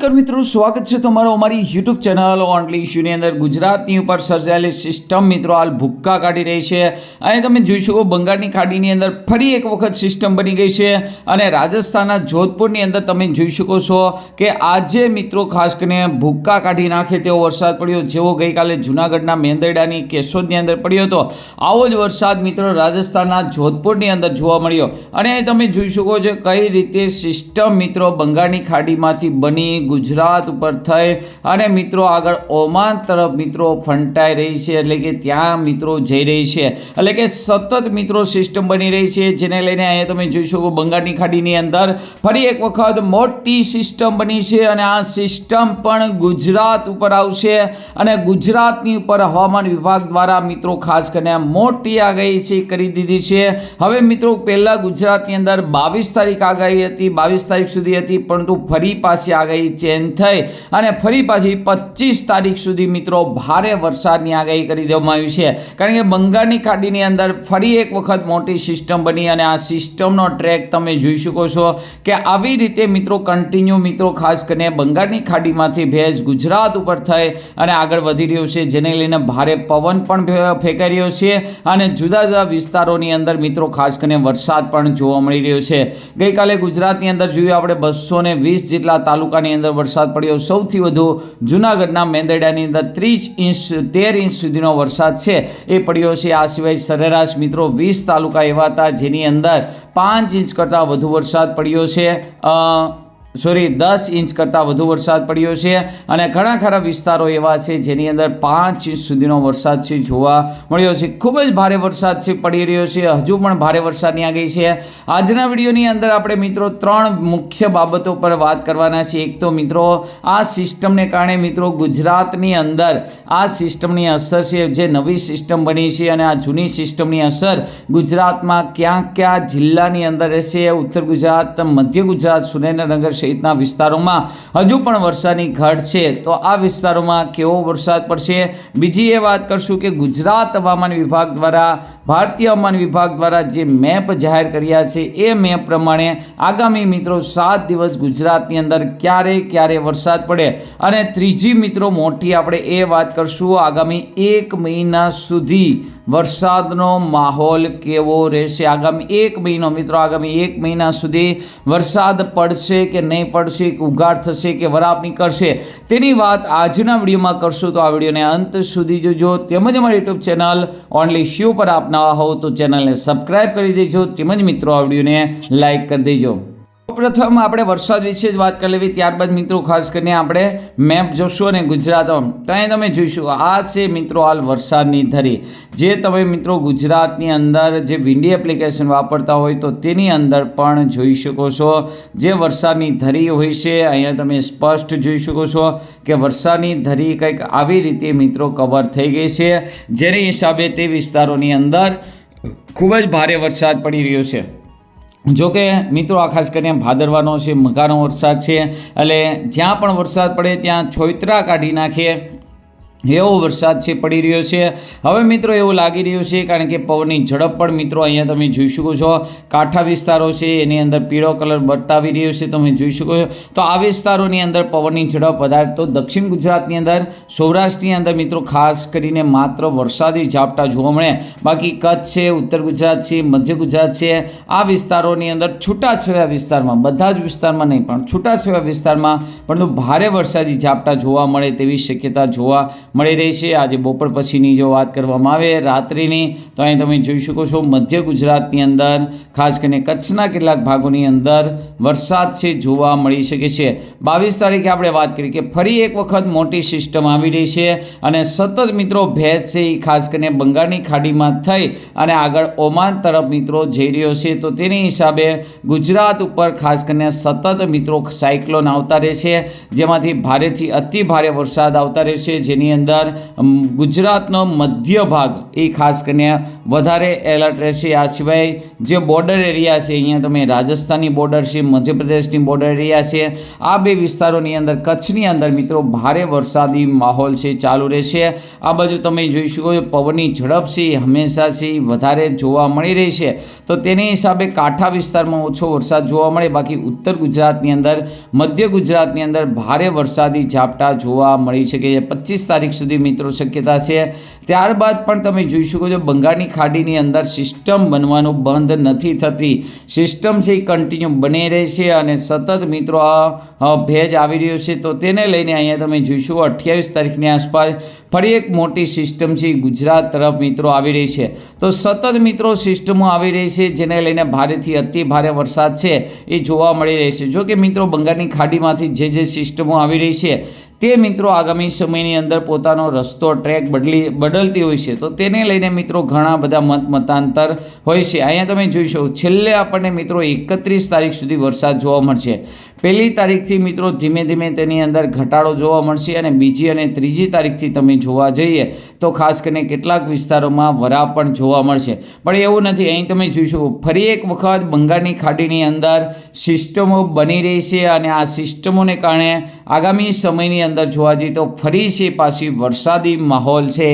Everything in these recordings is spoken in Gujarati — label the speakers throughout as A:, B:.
A: નમસ્કાર મિત્રો, સ્વાગત છે તમારો અમારી યુટ્યુબ ચેનલ ઓનલી ઇશ્યુની અંદર. ગુજરાતની ઉપર સર્જાયેલી સિસ્ટમ મિત્રો હાલ ભૂક્કા કાઢી રહી છે. અહીં તમે જોઈ શકો બંગાળની ખાડીની અંદર ફરી એક વખત સિસ્ટમ બની ગઈ છે અને રાજસ્થાનના જોધપુરની અંદર તમે જોઈ શકો છો કે આજે મિત્રો ખાસ કરીને ભૂક્કા કાઢી નાખે તેવો વરસાદ પડ્યો. જેવો ગઈકાલે જૂનાગઢના મેંદરડાની કેશોદની અંદર પડ્યો હતો, આવો જ વરસાદ મિત્રો રાજસ્થાનના જોધપુરની અંદર જોવા મળ્યો. અને તમે જોઈ શકો છો કઈ રીતે સિસ્ટમ મિત્રો બંગાળની ખાડીમાંથી બની ગુજરાત ઉપર થઈ અને મિત્રો આગળ ઓમાન તરફ મિત્રો ફંટાઈ રહી છે, એટલે કે ત્યાં મિત્રો જઈ રહી છે. એટલે કે સતત મિત્રો સિસ્ટમ બની રહી છે, જેને લઈને અહીંયા તમે જોઈ શકો બંગાળની ખાડીની અંદર ફરી એક વખત મોટી સિસ્ટમ બની છે અને આ સિસ્ટમ પણ ગુજરાત ઉપર આવશે અને ગુજરાતની ઉપર હવામાન વિભાગ દ્વારા મિત્રો ખાસ કરીને મોટી આગાહી છે કરી દીધી છે. હવે મિત્રો પહેલાં ગુજરાતની અંદર બાવીસ તારીખ આગાહી હતી, બાવીસ તારીખ સુધી હતી, પરંતુ ફરી પાછી આગાહી ચેન્જ થઈ અને ફરી પાછી પચીસ તારીખ સુધી મિત્રો ભારે વરસાદની આગાહી કરી દેવામાં આવી છે. કારણ કે બંગાળની ખાડીની અંદર ફરી એક વખત મોટી સિસ્ટમ બની અને આ સિસ્ટમનો ટ્રેક તમે જોઈ શકો છો કે આવી રીતે મિત્રો કન્ટિન્યુ મિત્રો ખાસ કરીને બંગાળની ખાડીમાંથી ભેજ ગુજરાત ઉપર થઈ અને આગળ વધી રહ્યો છે, જેને લઈને ભારે પવન પણ ફેંકાઈ રહ્યો છે અને જુદા જુદા વિસ્તારોની અંદર મિત્રો ખાસ કરીને વરસાદ પણ જોવા મળી રહ્યો છે. ગઈકાલે ગુજરાતની અંદર જોયું આપણે બસો ને વીસ જેટલા તાલુકાની અંદર વરસાદ પડ્યો. સૌથી વધુ જૂનાગઢના મેંદરડાની અંદર ત્રીસ ઇંચ, તેર ઇંચ સુધીનો વરસાદ છે. એ પડ્યો છે. આ સિવાય સરેરાશ મિત્રો વીસ તાલુકા એવા હતા જેની અંદર પાંચ ઇંચ કરતાં વધુ વરસાદ પડ્યો છે. સોરી, દસ ઇંચ કરતાં વધુ વરસાદ પડ્યો છે અને ઘણા ખરા વિસ્તારો એવા છે જેની અંદર પાંચ ઇંચ સુધીનો વરસાદ છે જોવા મળ્યો છે. ખૂબ જ ભારે વરસાદ છે, પડી રહ્યો છે, હજુ પણ ભારે વરસાદની આગાહી છે. આજના વિડીયોની અંદર આપણે મિત્રો ત્રણ મુખ્ય બાબતો પર વાત કરવાના છે એક તો મિત્રો, આ સિસ્ટમને કારણે મિત્રો ગુજરાતની અંદર આ સિસ્ટમની અસર છે, જે નવી સિસ્ટમ બની છે અને આ જૂની સિસ્ટમની અસર ગુજરાતમાં ક્યાં ક્યાં જિલ્લાની અંદર રહેશે. ઉત્તર ગુજરાત, મધ્ય ગુજરાત, સુરેન્દ્રનગર સહિતના વિસ્તારોમાં હજુ પણ વરસાદની ઘટ છે. તો આ વિસ્તારોમાં કેવો વરસાદ પડશે? બીજી એ વાત કરશું કે ગુજરાત હવામાન વિભાગ દ્વારા, ભારતીય હવામાન વિભાગ દ્વારા જે મેપ જાહેર કર્યા છે, એ મેપ પ્રમાણે આગામી મિત્રો સાત દિવસ ગુજરાતની અંદર ક્યારે ક્યારે વરસાદ પડે? અને ત્રીજી મિત્રો મોટી આપણે એ વાત કરશું, આગામી એક મહિના સુધી વરસાદનો માહોલ કેવો રહેશે? આગામી એક મહિનો મિત્રો, આગામી એક મહિના સુધી વરસાદ પડશે કે નહીં પડશે કે ઉઘાડ થશે કે વરાપ નીકળશે તેની વાત આજના વિડીયોમાં કરશું. તો આ વિડીયોને અંત સુધી જોજો. તેમજ અમારી યુટ્યુબ ચેનલ ઓનલી શિવ પર આપનાવા હોવ તો ચેનલને સબસ્ક્રાઇબ કરી દેજો. તેમજ મિત્રો, આ વિડીયોને લાઇક કરી દેજો. પ્રથમ આપણે વરસાદ વિશે જ વાત કરી લેવી, ત્યારબાદ મિત્રો ખાસ કરીને આપણે મેપ જોશું અને ગુજરાતમાં. ત્યાં તમે જોઈશું, આ છે મિત્રો હાલ વરસાદની ધરી. જે તમે મિત્રો ગુજરાતની અંદર જે વિન્ડી એપ્લિકેશન વાપરતા હોય તો તેની અંદર પણ જોઈ શકો છો. જે વરસાદની ધરી હોય છે, અહીંયા તમે સ્પષ્ટ જોઈ શકો છો કે વરસાદની ધરી કંઈક આવી રીતે મિત્રો કવર થઈ ગઈ છે. જેની હિસાબે તે વિસ્તારોની અંદર ખૂબ જ ભારે વરસાદ પડી રહ્યો છે. જો કે મિત્રો આ ખાસ કરીને ભાદરવાનો છે, મકાનો વરસાદ છે, એટલે જ્યાં પણ વરસાદ પડે ત્યાં છોતરા કાઢી નાખે એવો વરસાદ છે, પડી રહ્યો છે. હવે મિત્રો એવું લાગી રહ્યું છે, કારણ કે પવનની ઝડપ પણ મિત્રો અહીંયા તમે જોઈ શકો છો. કાંઠા વિસ્તારો છે, એની અંદર પીળો કલર બતાવી રહ્યો છે, તમે જોઈ શકો છો. તો આ વિસ્તારોની અંદર પવનની ઝડપ વધારે તો દક્ષિણ ગુજરાતની અંદર, સૌરાષ્ટ્રની અંદર મિત્રો ખાસ કરીને માત્ર વરસાદી ઝાપટા જોવા મળે. બાકી કચ્છ છે, ઉત્તર ગુજરાત છે, મધ્ય ગુજરાત છે, આ વિસ્તારોની અંદર છૂટાછવાયા વિસ્તારમાં, બધા જ વિસ્તારમાં નહીં પણ છૂટાછવાયા વિસ્તારમાં પરંતુ ભારે વરસાદી ઝાપટા જોવા મળે તેવી શક્યતા જોવા મળી રહી છે. આજે બપોર પછીની જો વાત કરવામાં આવે, રાત્રિની, તો અહીં તમે જોઈ શકો છો, મધ્ય ગુજરાતની અંદર, ખાસ કરીને કચ્છના કેટલાક ભાગોની અંદર વરસાદ છે, જોવા મળી શકે છે. બાવીસ તારીખે આપણે વાત કરી કે ફરી એક વખત મોટી સિસ્ટમ આવી રહી છે અને સતત મિત્રો ભેજ છે એ ખાસ કરીને બંગાળની ખાડીમાં થઈ અને આગળ ઓમાન તરફ મિત્રો જઈ રહ્યો છે. તો તેની હિસાબે ગુજરાત ઉપર ખાસ કરીને સતત મિત્રો સાયક્લોન આવતા રહેશે, જેમાંથી ભારેથી અતિ ભારે વરસાદ આવતા રહેશે, જેની અંદર ગુજરાતનો મધ્ય ભાગ, એ ખાસ કરીને વધારે એલર્ટ રહેશે. આ સિવાય જે બોર્ડર એરિયા છે, અહીંયા તમે રાજસ્થાનની બોર્ડર છે, મધ્યપ્રદેશની બોર્ડર એરિયા છે, આ બે વિસ્તારોની અંદર, કચ્છની અંદર મિત્રો ભારે વરસાદી માહોલ છે, ચાલુ રહેશે. આ બાજુ તમે જોઈ શકો પવનની ઝડપ છે, એ હંમેશા છે, એ વધારે જોવા મળી રહી છે. તો તેની હિસાબે કાંઠા વિસ્તારમાં ઓછો વરસાદ જોવા મળે. બાકી ઉત્તર ગુજરાતની અંદર, મધ્ય ગુજરાતની અંદર ભારે વરસાદી ઝાપટા જોવા મળી શકે છે. પચીસ તારીખ સુધી મિત્રો શક્યતા છે. ત્યારબાદ પણ તમે જોઈ શકો છો, બંગાળની ખાડીની અંદર સિસ્ટમ બનવાનું બંધ નથી થતી. સિસ્ટમ છે એ કન્ટિન્યુ બની રહેશે અને સતત મિત્રો આ ભેજ આવી રહ્યો છે. તો તેને લઈને અહીંયા તમે જોઈશું અઠ્યાવીસ તારીખની આસપાસ ફરી એક મોટી સિસ્ટમ છે ગુજરાત તરફ મિત્રો આવી રહી છે. તો સતત મિત્રો સિસ્ટમો આવી રહી છે, જેને લઈને ભારેથી અતિ ભારે વરસાદ છે એ જોવા મળી રહી છે. જો કે મિત્રો બંગાળની ખાડીમાંથી જે જે સિસ્ટમો આવી રહી છે તે મિત્રો આગામી સમયની અંદર પોતાનો રસ્તો, ટ્રેક બદલી બદલતી હોય છે, તો તેને લઈને મિત્રો ઘણા બધા મત મતાંતર હોય છે. અહીંયા તમે જોઈશો છેલ્લે આપણને મિત્રો એકત્રીસ તારીખ સુધી વરસાદ જોવા મળશે. પહેલી તારીખથી મિત્રો ધીમે ધીમે તેની અંદર ઘટાડો જોવા મળશે અને બીજી અને ત્રીજી તારીખથી તમે જોવા જઈએ તો ખાસ કરીને કેટલાક વિસ્તારોમાં વરા પણ જોવા મળશે. પણ એવું નથી, અહીં તમે જોઈશો, ફરી એક વખત બંગાળની ખાડીની અંદર સિસ્ટમો બની રહી છે અને આ સિસ્ટમોને કારણે આગામી સમયની અંદર જોવા જઈએ તો ફરી છે પાછી વરસાદી માહોલ છે.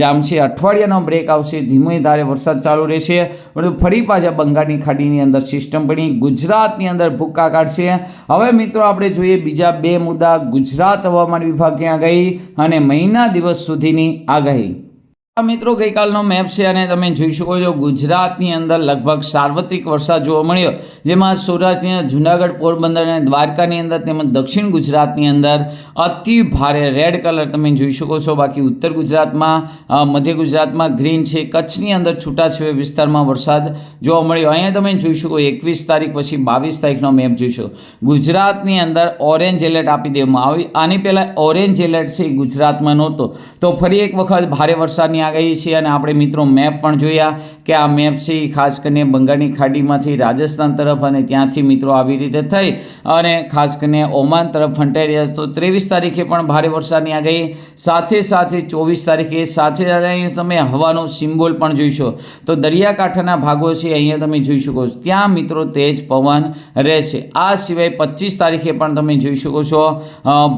A: જામશે અઠવાડિયાનો બ્રેક આવશે, ધીમે ધારે વરસાદ ચાલુ રહેશે. પરંતુ ફરી પાછા બંગાળની ખાડીની અંદર સિસ્ટમ બની, ગુજરાતની અંદર ભૂક્કા કાઢશે. હવે મિત્રો આપણે જોઈએ બીજા બે મુદ્દા. ગુજરાત હવામાન વિભાગની આગાહી અને મહિના દિવસ સુધીની આગાહી. આ મિત્રો ગઈકાલનો મેપ છે અને તમે જોઈ શકો છો ગુજરાતની અંદર લગભગ સાર્વત્રિક વરસાદ જોવા મળ્યો. જેમાં સૌરાષ્ટ્રની જૂનાગઢ, પોરબંદર અને દ્વારકાની અંદર તેમજ દક્ષિણ ગુજરાતની અંદર અતિ ભારે રેડ કલર તમે જોઈ શકો છો. બાકી ઉત્તર ગુજરાતમાં મધ્ય ગુજરાતમાં ગ્રીન છે. કચ્છની અંદર છૂટાછવાયા વિસ્તારમાં વરસાદ જોવા મળ્યો. અહીંયા તમે જોઈ શકો એકવીસ તારીખ પછી બાવીસ તારીખનો મેપ જોઈશો ગુજરાતની અંદર ઓરેન્જ એલર્ટ આપી દેવામાં આવી. આની પહેલાં ઓરેન્જ એલર્ટ છે ગુજરાતમાં નહોતો. તો ફરી એક વખત ભારે વરસાદની આગાહી છે અને આપણે મિત્રો મેપ પણ જોયા કે આ મેપ છે ખાસ કરીને બંગાળની ખાડીમાંથી રાજસ્થાન તરફ અને ત્યાંથી મિત્રો આવી રીતે થઈ અને ખાસ કરીને ઓમાન તરફ ફંટાઈ રહ્યા તો ત્રેવીસ તારીખે પણ ભારે વરસાદની આગાહી, સાથે સાથે ચોવીસ તારીખે સાથે સાથે તમે હવાનો સિમ્બોલ પણ જોઈશો. તો દરિયાકાંઠાના ભાગો છે અહીંયા તમે જોઈ શકો છો. ત્યાં મિત્રો તેજ પવન રહેશે. આ સિવાય પચીસ તારીખે પણ તમે જોઈ શકો છો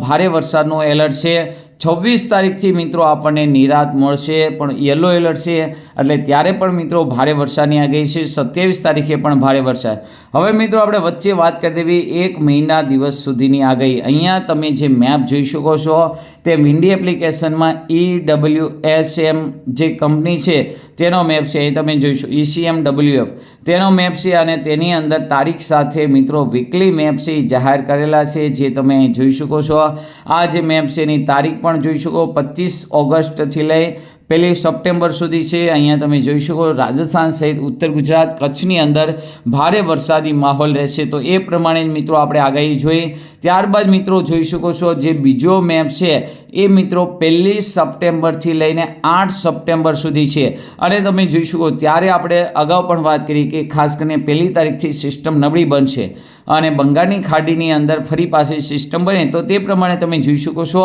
A: ભારે વરસાદનો એલર્ટ છે. છવ્વીસ તારીખથી મિત્રો આપણને નિરાત મળશે, પણ યલો એલર્ટ છે. એટલે ત્યારે પણ મિત્રો ભારે વરસાદની આગાહી છે. સત્યાવીસ તારીખે પણ ભારે વરસાદ. હવે મિત્રો આપણે વચ્ચે વાત કરી દેવી એક મહિના દિવસ સુધીની આગાહી અહીંયા તમે જે મેપ જોઈ શકો છો, તે વિન્ડી એપ્લિકેશનમાં ઈ ડબલ્યુ એસ એમ જે કંપની છે, તેનો મેપ છે, એ તમે જોઈશો E C M W F તેનો મેપ છે અને તેની અંદર તારીખ સાથે મિત્રો વીકલી મેપ છે જાહેર કરેલા છે, જે તમે જોઈ શકો છો. આ જે મેપ છે એની તારીખ પણ જોઈ શકો, પચીસ ઓગસ્ટથી લઈ પહેલી સપ્ટેમ્બર સુધી છે. અહીંયા તમે જોઈ શકો રાજસ્થાન સહિત ઉત્તર ગુજરાત કચ્છની અંદર ભારે વરસાદી માહોલ રહેશે. તો એ પ્રમાણે મિત્રો આપણે આગાહી જોઈ ત્યારબાદ મિત્રો જોઈ શકો છો જે બીજો મેપ છે, એ મિત્રો પહેલી સપ્ટેમ્બરથી લઈને આઠ સપ્ટેમ્બર સુધી છે. અને તમે જોઈ શકો, ત્યારે આપણે અગાઉ પણ વાત કરી કે ખાસ કરીને પહેલી તારીખથી સિસ્ટમ નબળી બનશે. અને બંગાળની ખાડીની અંદર ફરી પાસે સિસ્ટમ બને તો તે પ્રમાણે તમે જોઈ શકો છો,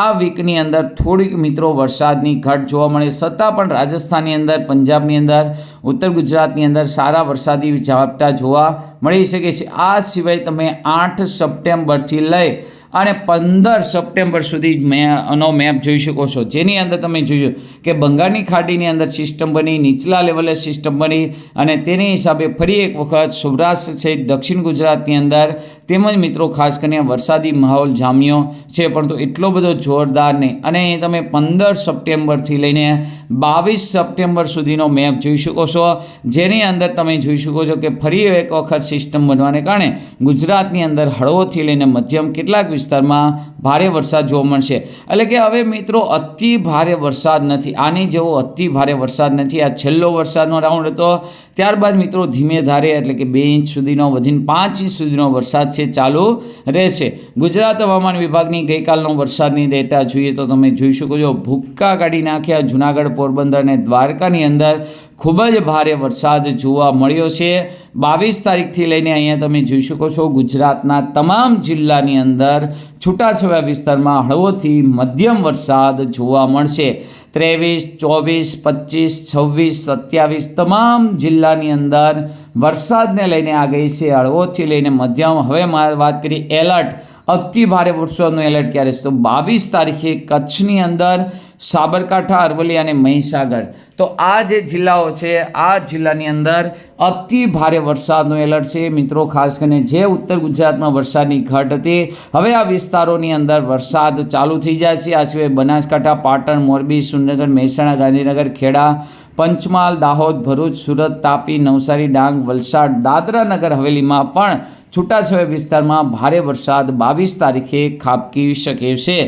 A: આ વીકની અંદર થોડીક મિત્રો વરસાદની ઘટ જોવા મળે. છતાં પણ રાજસ્થાનની અંદર, પંજાબની અંદર, ઉત્તર ગુજરાતની અંદર સારા વરસાદી ઝાપટા જોવા મળી શકે છે. આ સિવાય તમે આઠ સપ્ટેમ્બરથી લઈ અને પંદર સપ્ટેમ્બર સુધી મેનો મેપ જોઈ શકો છો. જેની અંદર તમે જોજો કે બંગાળની ખાડીની અંદર સિસ્ટમ બની, નીચલા લેવલે સિસ્ટમ બની અને તેની હિસાબે ફરી એક વખત સૌરાષ્ટ્ર છે, દક્ષિણ ગુજરાતની અંદર તેમજ મિત્રો, ખાસ કરીને વરસાદી માહોલ જામ્યો છે, પરંતુ એટલો બધો જોરદાર નહીં. અને એ તમે પંદર સપ્ટેમ્બરથી લઈને બાવીસ સપ્ટેમ્બર સુધીનો મેપ જોઈ શકો છો, જેની અંદર તમે જોઈ શકો છો કે ફરી એક વખત સિસ્ટમ બનવાને કારણે ગુજરાતની અંદર હળવોથી લઈને મધ્યમ કેટલાક વિસ્તારમાં ભારે વરસાદ જોવા મળશે. એટલે કે હવે મિત્રો, અતિ ભારે વરસાદ નથી. આની જેવો અતિ ભારે વરસાદ નથી. આ છેલ્લો વરસાદનો રાઉન્ડ હતો. ત્યારબાદ મિત્રો, ધીમે ધારે એટલે કે બે ઇંચ સુધીનો, વધીને પાંચ ઇંચ સુધીનો વરસાદ છે, ચાલુ રહેશે. ગુજરાત હવામાન વિભાગની ગઈકાલનો વરસાદની ડેટા જોઈએ તો તમે જોઈ શકો છો, ભૂક્કા કાઢી નાખ્યા જુનાગઢ, પોરબંદર અને દ્વારકાની અંદર ખૂબ જ ભારે વરસાદ જોવા મળ્યો છે. બાવીસ તારીખથી લઈને અહીંયા તમે જોઈ શકો છો, ગુજરાતના તમામ જિલ્લાની અંદર છૂટાછવાયા વિસ્તારમાં હળવોથી મધ્યમ વરસાદ જોવા મળશે. ત્રેવીસ, ચોવીસ, પચીસ, છવ્વીસ, સત્યાવીસ તમામ જિલ્લાની અંદર વરસાદને લઈને આ ગઈ છે હળવોથી લઈને મધ્યમ. હવે મારે વાત કરીએ એલર્ટ. અતિ ભારે વરસાદનું એલર્ટ ક્યારે છે? તો બાવીસ તારીખે કચ્છની અંદર સાબરકાંઠા, અરવલ્લી અને મહીસાગર. તો આ જે જિલ્લાઓ છે, આ જિલ્લાની અંદર અતિ ભારે વરસાદનું એલર્ટ છે. મિત્રો, ખાસ કરીને જે ઉત્તર ગુજરાતમાં વરસાદની ઘટ હતી, હવે આ વિસ્તારોની અંદર વરસાદ ચાલુ થઈ જાય છે. આ સિવાય બનાસકાંઠા, પાટણ, મોરબી, સુરેન્દ્રનગર, મહેસાણા, ગાંધીનગર, ખેડા, પંચમહાલ, દાહોદ, ભરૂચ, સુરત, તાપી, નવસારી, ડાંગ, વલસાડ, દાદરા નગર હવેલીમાં પણ છૂટાછવાયા વિસ્તારમાં ભારે વરસાદ, બાવીસ તારીખે ખાબકી શકે છે.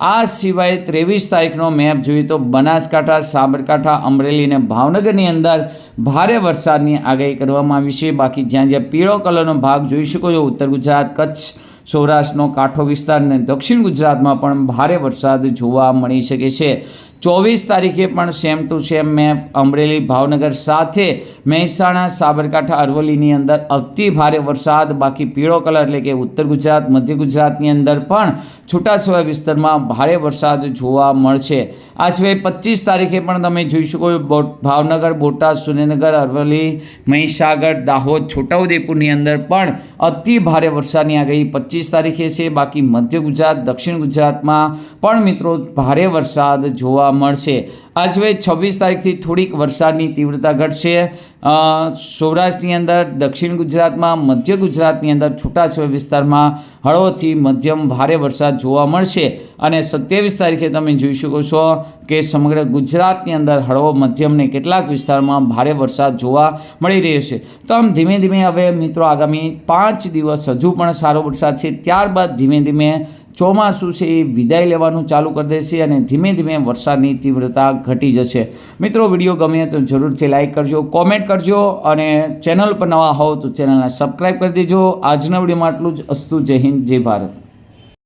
A: આ સિવાય ત્રેવીસ તારીખનો મેપ જોઈએ તો બનાસકાંઠા, સાબરકાંઠા, અમરેલી અને ભાવનગરની અંદર ભારે વરસાદની આગાહી કરવામાં આવી છે. બાકી જ્યાં જ્યાં પીળો કલરનો ભાગ જોઈ શકો છો, ઉત્તર ગુજરાત, કચ્છ, સૌરાષ્ટ્રનો કાંઠો વિસ્તાર અને દક્ષિણ ગુજરાતમાં પણ ભારે વરસાદ જોવા મળી શકે છે. ચોવીસ તારીખે પણ સેમ ટુ સેમ મેં અમરેલી ભાવનગર સાથે મહેસાણા, સાબરકાંઠા, અરવલ્લીની અંદર અતિ ભારે વરસાદ, બાકી પીળો કલર એટલે કે ઉત્તર ગુજરાત, મધ્ય ગુજરાતની અંદર પણ છૂટાછવાયા વિસ્તારમાં ભારે વરસાદ જોવા મળશે. આ સિવાય પચીસ તારીખે પણ તમે જોઈ શકો ભાવનગર, બોટાદ, સુરેન્દ્રનગર, અરવલ્લી, મહીસાગર, દાહોદ, છોટાઉદેપુરની અંદર પણ અતિ ભારે વરસાદની આગાહી પચીસ તારીખે છે. બાકી મધ્ય ગુજરાત, દક્ષિણ ગુજરાતમાં પણ મિત્રો ભારે વરસાદ જોવા મળશે. આ સિવાય છવ્વીસ તારીખથી થોડીક વરસાદની તીવ્રતા ઘટશે. સૌરાષ્ટ્રની અંદર, દક્ષિણ ગુજરાતમાં, મધ્ય ગુજરાતની અંદર છૂટાછવાયા વિસ્તારમાં હળવોથી મધ્યમ ભારે વરસાદ જોવા મળશે. અને સત્યાવીસ તારીખે તમે જોઈ શકો છો કે સમગ્ર ગુજરાતની અંદર હળવો મધ્યમને કેટલાક વિસ્તારમાં ભારે વરસાદ જોવા મળી રહ્યો છે. તો આમ ધીમે ધીમે હવે મિત્રો આગામી પાંચ દિવસ હજુ પણ સારો વરસાદ છે. ત્યારબાદ ધીમે ધીમે ચોમાસું છે એ વિદાય લેવાનું ચાલુ કરી દેશે અને ધીમે ધીમે વરસાદની તીવ્રતા ઘટી જશે. મિત્રો, વીડિયો ગમે તો જરૂરથી લાઇક કરજો કોમેન્ટ કરજો અને ચેનલ પર નવા હોવ તો ચેનલને સબસ્ક્રાઈબ કરી દેજો. આજના વિડીયોમાં આટલું જ. અસ્તુ જય હિન્દ, જય ભારત.